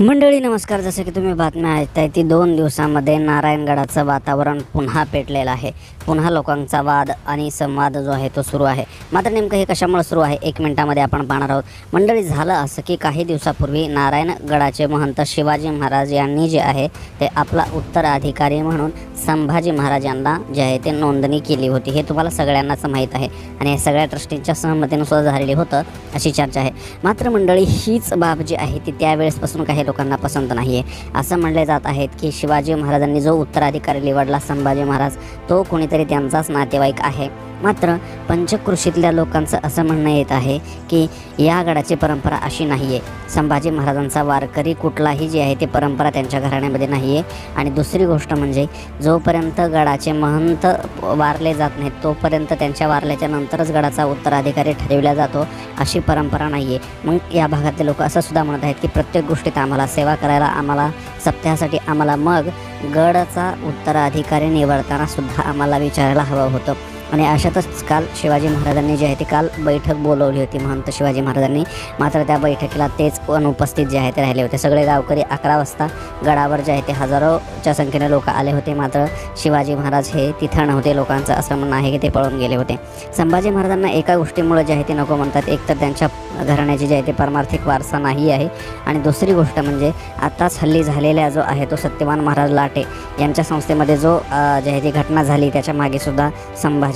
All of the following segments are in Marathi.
मंडळी नमस्कार. जसं की तुम्ही बातम्या ऐकताय ती दोन दिवसामध्ये नारायणगडाचं वातावरण पुन्हा पेटलेलं आहे. पुन्हा लोकांचा वाद आणि संवाद जो आहे तो सुरू आहे. मात्र नेमकं हे कशामुळे सुरू आहे एक मिनिटामध्ये आपण पाहणार आहोत. मंडळी झालं असं की काही दिवसापूर्वी नारायणगडाचे महंत शिवाजी महाराज यांनी जे आहे ते आपला उत्तराधिकारी म्हणून संभाजी महाराज यांना जे आहे ते नोंदणी केली होती. हे तुम्हाला सगळ्यांनाच माहीत आहे आणि हे सगळ्या ट्रस्टींच्या सहमतीनं सुद्धा झालेली होतं अशी चर्चा आहे. मात्र मंडळी हीच बाब जी आहे ती त्यावेळेसपासून काही लोकांना पसंत नाही आहे असं म्हणले जात आहेत की शिवाजी महाराजांनी जो उत्तराधिकारी निवडला संभाजी महाराज तो कोणीतरी त्यांचाच नातेवाईक आहे. मात्र पंचकृषीतल्या लोकांचं असं म्हणणं येत आहे की या गडाची परंपरा अशी नाही आहे संभाजी महाराजांचा वारकरी कुठलाही जी आहे ती परंपरा त्यांच्या घराण्यामध्ये नाही आहे आणि दुसरी गोष्ट म्हणजे जोपर्यंत गडाचे महंत वारले जात नाहीत तोपर्यंत त्यांच्या वारल्याच्या नंतरच गडाचा उत्तराधिकारी ठरविला जातो अशी परंपरा नाही आहे मग या भागातले लोक असं सुद्धा म्हणत आहेत की प्रत्येक गोष्टीत आम्हाला सेवा करायला आम्हाला सप्त्यासाठी आम्हाला मग गडाचा उत्तराधिकारी निवडताना सुद्धा आम्हाला विचारायला हवं होतं. आणि अशातच काल शिवाजी महाराजांनी जे आहे ते काल बैठक बोलवली होती. महंत शिवाजी महाराजांनी. मात्र त्या बैठकीला तेच अनुपस्थित जे आहे ते राहिले होते. सगळे गावकरी अकरा वाजता गडावर जे आहे ते हजारोच्या संख्येने लोक आले होते. मात्र शिवाजी महाराज हे तिथं नव्हते. लोकांचं असं म्हणणं आहे की ते पळून गेले होते. संभाजी महाराजांना एका गोष्टीमुळे जे आहे ते नको म्हणतात. एक तर त्यांच्या घराण्याची जे आहे ते पारमार्थिक वारसा नाही आहे. आणि दुसरी गोष्ट म्हणजे आत्ताच हल्ली झालेला जो आहे तो सत्यवान महाराज लाटे यांच्या संस्थेमध्ये जो जे आहे ती घटना झाली त्याच्यामागे सुद्धा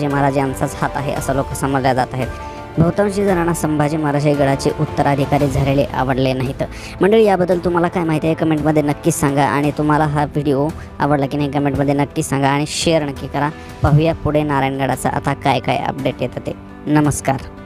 संभाजी महाराज यांचाच हात आहे असं लोक समजल्या जात आहेत. बहुतांशी जणांना संभाजी महाराज हे गडाचे उत्तराधिकारी झालेले आवडले नाहीत. मंडळी याबद्दल तुम्हाला काय माहिती आहे? कमेंटमध्ये नक्कीच सांगा आणि तुम्हाला हा व्हिडिओ आवडला की नाही कमेंटमध्ये नक्कीच सांगा आणि शेअर नक्की करा. पाहूया पुढे नारायणगडाचा आता काय काय अपडेट येतं ते. नमस्कार.